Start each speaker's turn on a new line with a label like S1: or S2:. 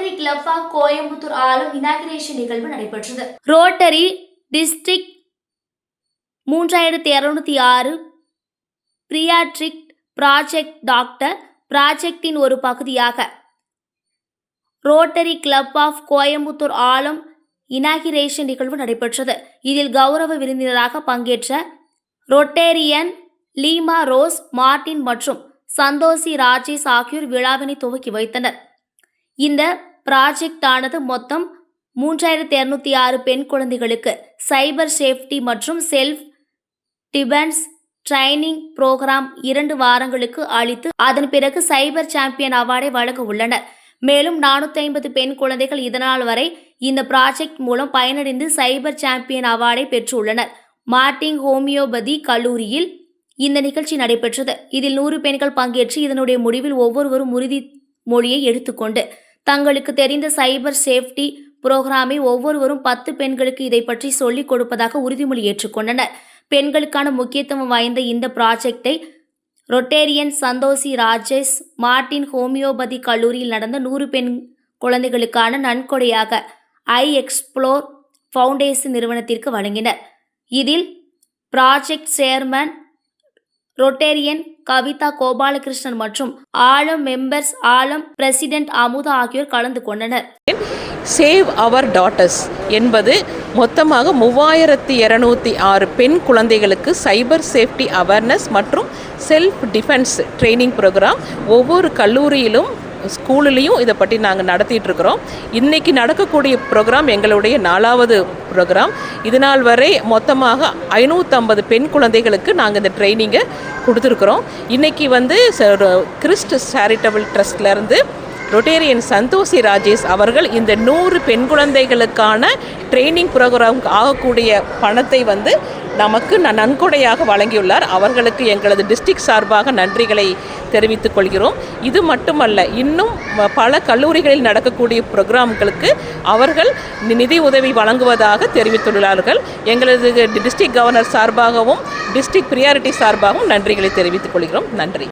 S1: Rotary club of Coimbatore ஆளும் inauguration நிகழ்வு நடைபெற்றது. ரோட்டரி டிஸ்ட்ரிக்ட் மூன்றாயிரத்தி இரநூத்தி ஆறு பிரியாட்ரிக் ப்ராஜெக்ட் டாக்டர் ப்ராஜெக்டின் ஒரு பகுதியாக rotary club of Coimbatore Alam inauguration நிகழ்வு நடைபெற்றது. இதில் கௌரவ விருந்தினராக பங்கேற்ற ரொட்டேரியன் லீமா ரோஸ் மார்டின் மற்றும் சந்தோஷி ராஜேஷ் ஆகியோர் விழாவினை துவக்கி வைத்தனர். இந்த ப்ராஜெக்ட் ஆனது மொத்தம் மூன்றாயிரத்தி இரநூத்தி ஆறு பெண் குழந்தைகளுக்கு சைபர் சேஃப்டி மற்றும் செல்ஃப் டிபென்ஸ் ட்ரைனிங் புரோகிராம் இரண்டு வாரங்களுக்கு அளித்து அதன் பிறகு சைபர் சாம்பியன் அவார்டை வழங்க உள்ளனர். மேலும் நானூற்றி ஐம்பது பெண் குழந்தைகள் இதனால் வரை இந்த ப்ராஜெக்ட் மூலம் பயனடைந்து சைபர் சாம்பியன் அவார்டை பெற்றுள்ளனர். மார்டிங் ஹோமியோபதி கல்லூரியில் இந்த நிகழ்ச்சி நடைபெற்றது. இதில் நூறு பெண்கள் பங்கேற்று இதனுடைய முடிவில் ஒவ்வொருவரும் உறுதி மொழியை எடுத்துக்கொண்டு தங்களுக்கு தெரிந்த சைபர் சேஃப்டி புரோகிராமை ஒவ்வொருவரும் பத்து பெண்களுக்கு இதை பற்றி சொல்லிக் கொடுப்பதாக உறுதிமொழி ஏற்றுக்கொண்டனர். பெண்களுக்கான முக்கியத்துவம் வாய்ந்த இந்த ப்ராஜெக்டை rotarian Santhoshi Rajesh Martin homoeopathy கல்லூரியில் நடந்த நூறு பெண் குழந்தைகளுக்கான நன்கொடையாக ஐ எக்ஸ்ப்ளோர் ஃபவுண்டேஷன் நிறுவனத்திற்கு வழங்கினர். இதில் project chairman rotarian Kavitha Gopalakrishnan மற்றும் ஆலம் மெம்பர்ஸ் ஆலம் பிரசிடென்ட் அமுதா ஆகியோர் கலந்து கொண்டனர்.
S2: சேவ் அவர் டாட்டர்ஸ் என்பது மொத்தமாக மூவாயிரத்தி இரநூத்தி ஆறு பெண் குழந்தைகளுக்கு சைபர் சேஃப்டி அவேர்னஸ் மற்றும் செல்ஃப் டிஃபென்ஸ் ட்ரைனிங் ப்ரோக்ராம் ஒவ்வொரு கல்லூரியிலும் ஸ்கூல்லையும் இதை பற்றி நாங்கள் நடத்திட்டுருக்குறோம் இன்றைக்கி நடக்கக்கூடிய ப்ரோக்ராம் எங்களுடைய நாலாவது ப்ரோக்ராம் இது நாள் வரை மொத்தமாக ஐநூற்றம்பது பெண் குழந்தைகளுக்கு நாங்கள் இந்த ட்ரைனிங்கை கொடுத்துருக்குறோம். இன்றைக்கி வந்து கிறிஸ்ட் சேரிட்டபிள் ட்ரஸ்ட்லேருந்து ரொட்டேரியன் சந்தோஷி ராஜேஷ் அவர்கள் இந்த நூறு பெண் குழந்தைகளுக்கான ட்ரைனிங் ப்ரோக்ராம் ஆகக்கூடிய பணத்தை வந்து நமக்கு ந- நன்கொடையாக வழங்கியுள்ளார். அவர்களுக்கு எங்களது டிஸ்ட்ரிக்ட் சார்பாக நன்றிகளை தெரிவித்துக் கொள்கிறோம். இது மட்டுமல்ல இன்னும் பல கல்லூரிகளில் நடக்கக்கூடிய ப்ரோக்ராம்களுக்கு அவர்கள் நிதி உதவி வழங்குவதாக தெரிவித்துள்ளார்கள். எங்களது டிஸ்ட்ரிக்ட் கவர்னர் சார்பாகவும் டிஸ்ட்ரிக்ட் ப்ரியாரிட்டி சார்பாகவும் நன்றிகளை தெரிவித்துக் கொள்கிறோம். நன்றி.